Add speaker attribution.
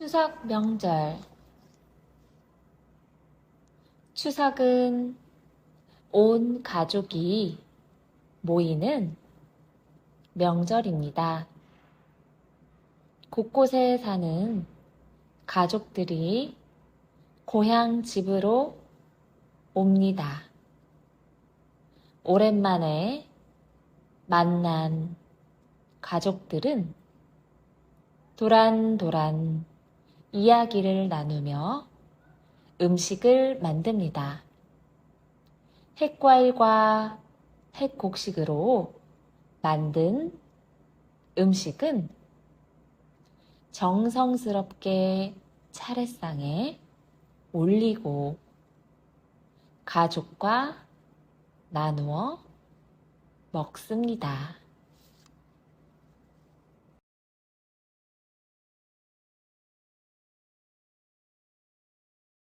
Speaker 1: 추석 명절 추석은 온 가족이 모이는 명절입니다. 곳곳에 사는 가족들이 고향 집으로 옵니다. 오랜만에 만난 가족들은 도란도란 이야기를 나누며 음식을 만듭니다. 핵과일과 핵곡식으로 만든 음식은 정성스럽게 차례상에 올리고 가족과 나누어 먹습니다.